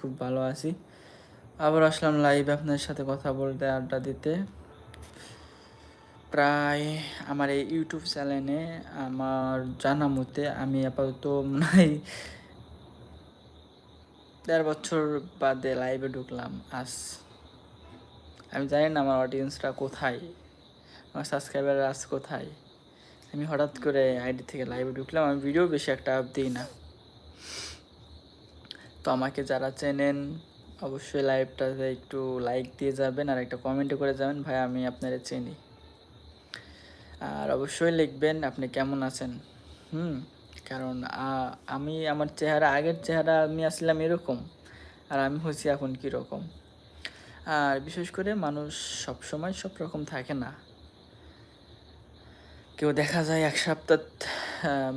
খুব ভালো আছি। আবার আসলাম লাইভ আপনার সাথে কথা বলতে, আড্ডা দিতে। প্রায় আমার এই ইউটিউব চ্যানেলে আমার জানা মতে আমি আপাতত হয় দেড় বছর বাদে লাইভে ঢুকলাম। আজ আমি জানি না আমার অডিয়েন্সরা কোথায়, আমার সাবস্ক্রাইবার আজ কোথায়। আমি হঠাৎ করে আইডি থেকে লাইভে ঢুকলাম। আমি ভিডিও বেশি একটা দিই না। তো আমাকে যারা চেনেন, অবশ্যই লাইভটাতে একটু লাইক দিয়ে যাবেন আর একটা কমেন্ট করে যাবেন, ভাই, আমি আপনারা চিনি। আর অবশ্যই লিখবেন, আপনি কেমন আছেন? হুম, কারণ আমি, আমার চেহারা, আগের চেহারা আমি আসলাম এরকম, আর আমি হচ্ছি এখন কীরকম? আর বিশেষ করে মানুষ সব সময় সব রকম থাকে না। কেউ দেখা যায় এক সপ্তাহ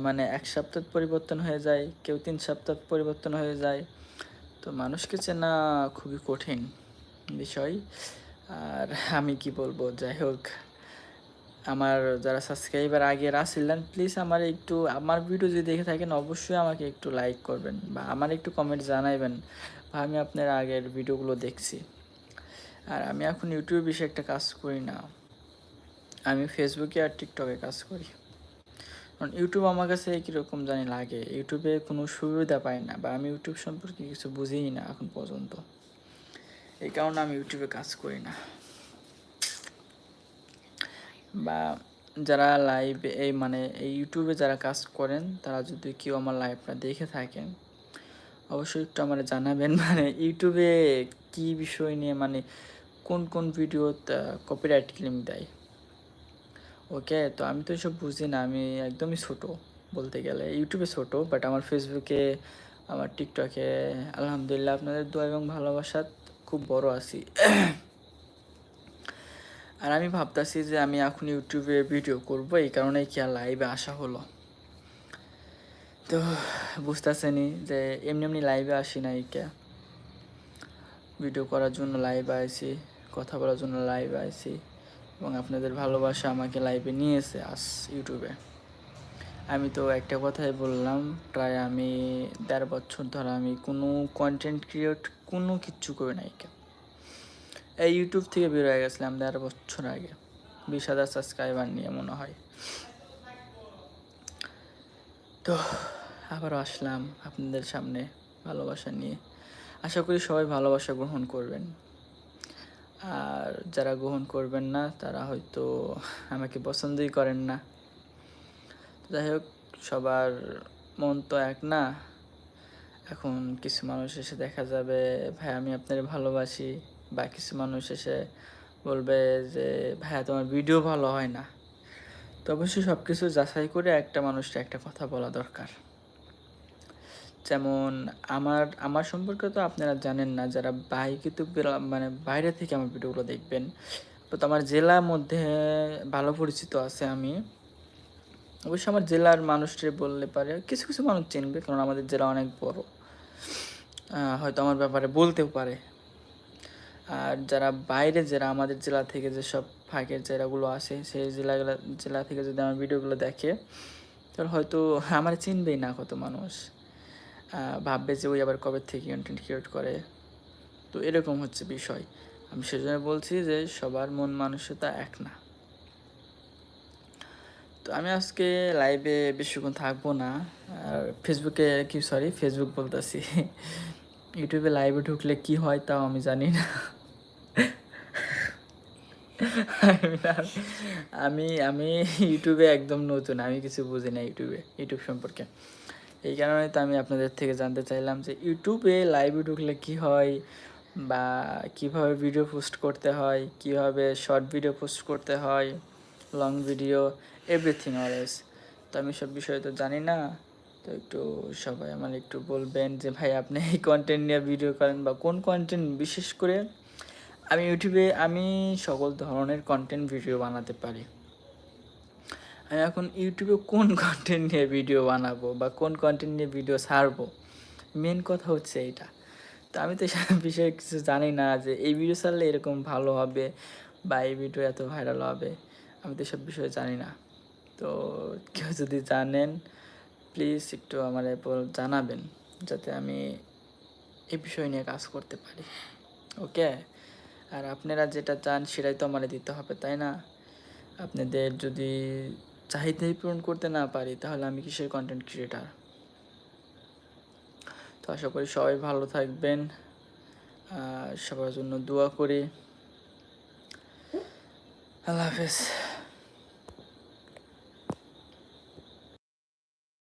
মানে এক সপ্তাহ পরিবর্তন হয়ে যায়, কেউ তিন সপ্তাহ পরিবর্তন হয়ে যায় তো মানুষকে চেনা খুবই কঠিন বিষয়। আর আমি কি বলব, যাই হোক, আমার যারা সাবস্ক্রাইবার আগে আসছিলেন প্লিজ আমার একটু, আমার ভিডিও যদি দেখে থাকেন, অবশ্যই আমাকে একটু লাইক করবেন বা আমার একটু কমেন্ট জানাইবেন বা আমি আপনার আগের ভিডিওগুলো দেখছি। আর আমি এখন ইউটিউবে বেশি একটা কাজ করি না। আমি ফেসবুকে আর টিকটকে কাজ করি। কারণ ইউটিউব আমার কাছে কীরকম জানি লাগে? ইউটিউবে কোনো সুবিধা পাই না বা আমি ইউটিউব সম্পর্কে কিছু বুঝিই না এখন পর্যন্ত। এই কারণে আমি ইউটিউবে কাজ করি না। বা যারা লাইভ এই মানে এই ইউটিউবে যারা কাজ করেন, তারা যদি কেউ আমার লাইভটা দেখে থাকেন, অবশ্যই একটু আমার জানাবেন। মানে ইউটিউবে কি বিষয় নিয়ে মানে কোন কোন ভিডিও কপিরাইট ক্লেম দেয়? ওকে, তো আমি তো এসব বুঝি না, আমি একদমই ছোট বলতে গেলে। ইউটিউবে ছোট বাট আমার ফেসবুকে, আমার টিকটকে, আলহামদুলিল্লাহ আপনাদের দোয়া এবং ভালোবাসা খুব বড় আছি। আর আমি ভাবতাছি যে আমি এখন ইউটিউবে ভিডিও করব, এই কারণে কি আর লাইভে আসা হলো। তো বুঝতেছেনি যে এমনি এমনি লাইভে আসি না কে। ভিডিও করার জন্য লাইভ আইছি, কথা বলার জন্য লাইভ আইছি। এবং আপনাদের ভালোবাসা আমাকে লাইভে নিয়েছে আস ইউটিউবে আমি তো একটা কথাই বললাম, প্রায় আমি দেড় বছর ধরে আমি কোনো কন্টেন্ট ক্রিয়েট কোনো কিচ্ছু করি নাই এই ইউটিউব থেকে বের হয়ে গেছিলাম দেড় বছর আগে, বিশ হাজার সাবস্ক্রাইবার নিয়ে মনে হয়। তো আবারও আসলাম আপনাদের সামনে ভালোবাসা নিয়ে। আশা করি সবাই ভালোবাসা গ্রহণ করবেন। আর যারা গ্রহণ করবেন না, তারা হয়তো আমাকে পছন্দই করেন না। যাই হোক, সবার মন তো এক না। এখন কিছু মানুষ এসে দেখা যাবে, ভাই, আমি আপনার ভালোবাসি। বা কিছু মানুষ এসে বলবে যে ভাইয়া তোমার ভিডিও ভালো হয় না। তো অবশ্যই সব কিছু যাচাই করে একটা মানুষটা একটা কথা বলা দরকার। যেমন আমার আমার সম্পর্কে তো আপনারা জানেন না, যারা বাইকে তো মানে বাইরে থেকে আমার ভিডিওগুলো দেখবেন। তো আমার জেলার মধ্যে ভালো পরিচিত আছে আমি। অবশ্যই আমার জেলার মানুষরে বললে পারে, কিছু কিছু মানুষ চিনবে, কারণ আমাদের জেলা অনেক বড়। হয়তো আমার ব্যাপারে বলতেও পারে। আর যারা বাইরে যারা, আমাদের জেলা থেকে যেসব ফাঁকের জেলাগুলো আসে, সেই জেলাগুলো জেলা থেকে যদি আমার ভিডিওগুলো দেখে, তাহলে হয়তো আমার চিনবেই না কত মানুষ। ভাববে যে ওই আবার কবে থেকে কন্টেন্ট ক্রিয়েট করে। তো এরকম হচ্ছে বিষয়। আমি সেজন্য বলছি যে সবার মন মানসিকতা এক না। তো আমি আজকে লাইভে বেশিক্ষণ থাকব না। আর ফেসবুকে কি সরি ফেসবুক বলতেছি। ইউটিউবে লাইভে ঢুকলে কি হয় তাও আমি জানি না। আমি না- আমি আমি ইউটিউবে একদম নতুন। আমি কিছু বুঝি না ইউটিউবে ইউটিউব সম্পর্কে। এই কারণে তো আমি আপনাদের থেকে জানতে চাইলাম যে ইউটিউবে লাইভে ঢুকলে কি হয় বা কীভাবে ভিডিও পোস্ট করতে হয়, কীভাবে শর্ট ভিডিও পোস্ট করতে হয় লং ভিডিও এভরিথিং অলওয়েজ তো আমি সব বিষয়ে তো জানি না, তো একটু সবাই আমার একটু বলবেন যে ভাই আপনি এই কন্টেন্ট নিয়ে ভিডিও করেন বা কোন কন্টেন্ট বিশেষ করে? আমি ইউটিউবে আমি সকল ধরনের কন্টেন্ট ভিডিও বানাতে পারি। আমি এখন ইউটিউবে কোন কন্টেন্ট নিয়ে ভিডিও বানাবো বা কোন কন্টেন্ট নিয়ে ভিডিও ছাড়বো? মেন কথা হচ্ছে এইটা। তো আমি তো এসব বিষয়ে কিছু জানি না যে এই ভিডিও ছাড়লে এরকম ভালো হবে বা এই ভিডিও এত ভাইরাল হবে, আমি তো এসব বিষয়ে জানি না। তো কেউ যদি জানেন প্লিজ একটু আমার এরপর জানাবেন যাতে আমি এই বিষয় নিয়ে কাজ করতে পারি। ওকে আর আপনারা যেটা চান সেটাই তো আমার দিতে হবে, তাই না? আপনাদের যদি চাহিদাই পূরণ করতে না পারি, তাহলে আমি কিসের কন্টেন্ট ক্রিয়েটার তো আশা করি সবাই ভালো থাকবেন সবার জন্য দোয়া করি। আল্লাহ হাফেজ।